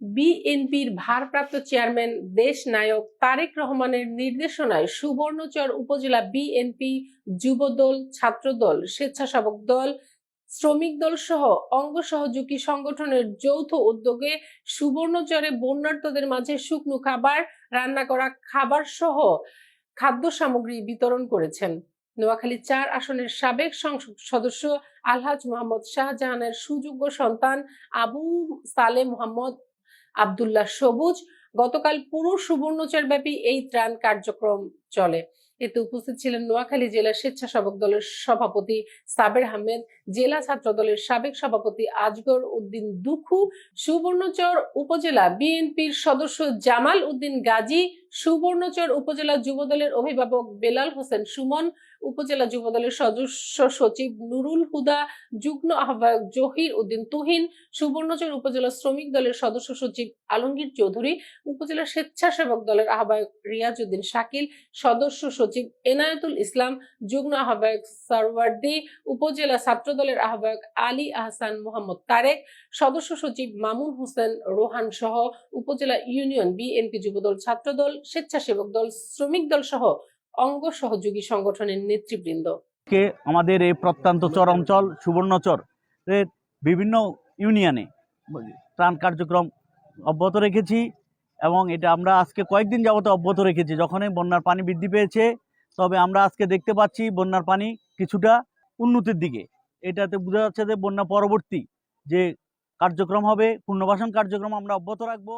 বিএনপির ভারপ্রাপ্ত চেয়ারম্যান, দেশ নায়ক তারেক রহমানের নির্দেশনায় সুবর্ণচর উপজেলা বিএনপি যুবদল, ছাত্রদল, স্বেচ্ছাসেবক দল, শ্রমিক দল সহ অঙ্গ সহযোগী সংগঠনের যৌথ উদ্যোগে সুবর্ণচরে বন্যার্তদের মাঝে শুকনো খাবার, রান্না করা খাবার সহ খাদ্য সামগ্রী বিতরণ করেছেন। নোয়াখালী চার আসনের সাবেক সংসদ সদস্য আলহাজ মোহাম্মদ শাহজাহানের সুযোগ্য সন্তান আবু সালে মোহাম্মদ আবদুল্লাহ সবুজ। গতকাল পুরো সুবর্ণচর ব্যাপী এই ত্রাণ কার্যক্রম চলে। এতে উপস্থিত ছিলেন নোয়াখালী জেলা স্বেচ্ছাসেবক দলের সভাপতি সাবের আহমেদ, জেলা ছাত্র দলের সাবেক সভাপতি আজগর উদ্দিন দুখু, সুবর্ণচর উপজেলা বিএনপির সদস্য জামাল উদ্দিন গাজী সুবর্ণচর উপজেলা যুবদলের অভিভাবক বেলাল হোসেন সুমন, উপজেলা যুবদলের সদস্য সচিব নুরুল হুদা, যুগ্ম আহ্বায়ক জহির উদ্দিন তুহিন, সুবর্ণচর উপজেলা শ্রমিক দলের সদস্য সচিব আলমগীর চৌধুরী, উপজেলা স্বেচ্ছাসেবক দলের আহ্বায়ক রিয়াজ উদ্দিন শাকিল, সদস্য সচিব এনায়েতুল ইসলাম, যুগ্ম আহ্বায়ক সরওয়ার্দি, উপজেলা ছাত্র দলের আহ্বায়ক আলী আহসান মোহাম্মদ তারেক, সদস্য সচিব মামুন হোসেন রোহান সহ উপজেলা ইউনিয়ন বিএনপি যুবদল ছাত্রদল স্বেচ্ছাসেবক দল, শ্রমিক দল সহ অঙ্গ সহযোগী সংগঠনের নেতৃবৃন্দ। আমাদের এই প্রত্যন্ত চর অঞ্চল, সুবর্ণচর বিভিন্ন ইউনিয়নে ত্রাণ কার্যক্রম অব্যাহত রেখেছি এবং এটা আমরা আজকে কয়েকদিন যাবত অব্যাহত রেখেছি। যখনই বন্যার পানি বৃদ্ধি পেয়েছে, তবে আমরা আজকে দেখতে পাচ্ছি বন্যার পানি কিছুটা উন্নতির দিকে। এটাতে বোঝা যাচ্ছে যে বন্যা পরবর্তী যে কার্যক্রম হবে, পুনর্বাসন কার্যক্রম আমরা অব্যাহত রাখব।